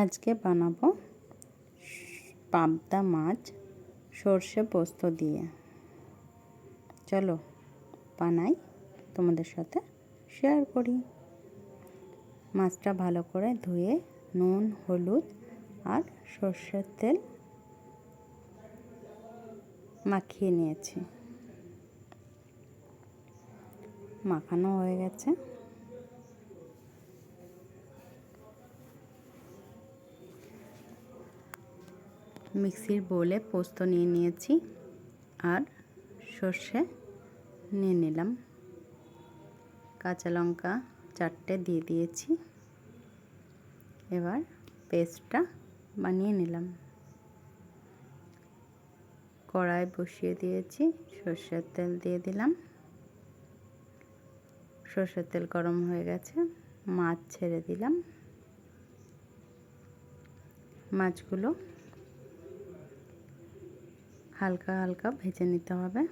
আজকে বানাবো পাবদা মাছ সর্ষে পোস্ত দিয়ে। চলো বানাই, তোমাদের সাথে শেয়ার করি। মাছটা ভালো করে ধুয়ে নুন, হলুদ আর সর্ষের তেল মাখিয়ে নিয়েছি। মাখানো হয়ে গেছে। মিক্সির বোলে পোস্ত নিয়ে নিয়েছি আর সর্ষে নিয়ে নিলাম। কাঁচা লঙ্কা চারটে দিয়ে দিয়েছি। এবার পেস্টটা বানিয়ে নিলাম। কড়াই বসিয়ে দিয়েছি, সর্ষের তেল দিয়ে দিলাম। সর্ষের তেল গরম হয়ে গেছে, মাছ ছেড়ে দিলাম। মাছগুলো হালকা হালকা ভেজে নিতে হবে।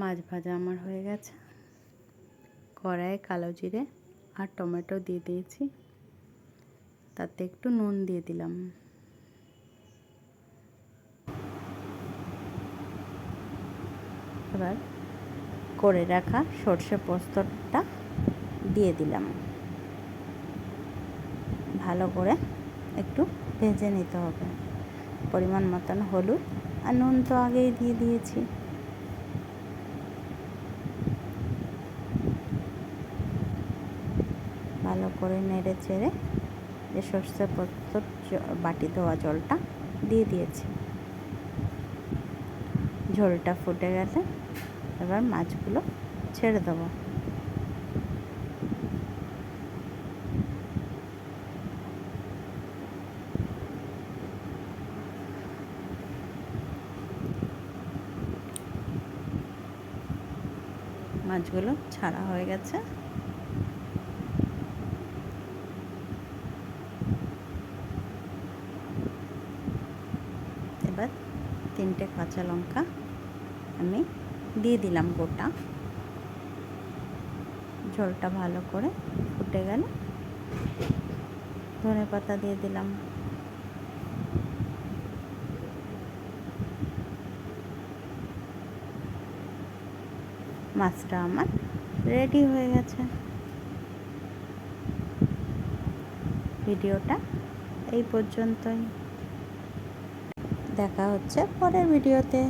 মাছ ভাজা আমার হয়ে গেছে। কড়াইয়ে কালো জিরে আর টমেটো দিয়ে দিয়েছি। তাতে একটু নুন দিয়ে দিলাম। এবার করে রাখা সর্ষে পোস্তটা দিয়ে দিলাম। ভালো করে একটু ভেজে নিতে হবে। পরিমাণ মতন হলুদ আর নুন তো আগেই দিয়ে দিয়েছি। ভালো করে নেড়ে চেড়ে যে সর্ষে পোস্ত বাটি ধোয়া জলটা দিয়ে দিয়েছি। ঝোলটা ফুটে গেলে এবার মাছগুলো ছেড়ে দেবো। মাছগুলো ছাড়া হয়ে গেছে। এবার তিনটে কাঁচা লঙ্কা আমি দিয়ে দিলাম গোটা। ঝোলটা ভালো করে ফুটে গেলে ধনে পাতা দিয়ে দিলাম। মাছটা আমার রেডি হয়ে গেছে। ভিডিওটা এই পর্যন্তই। দেখা হচ্ছে পরের ভিডিওতে।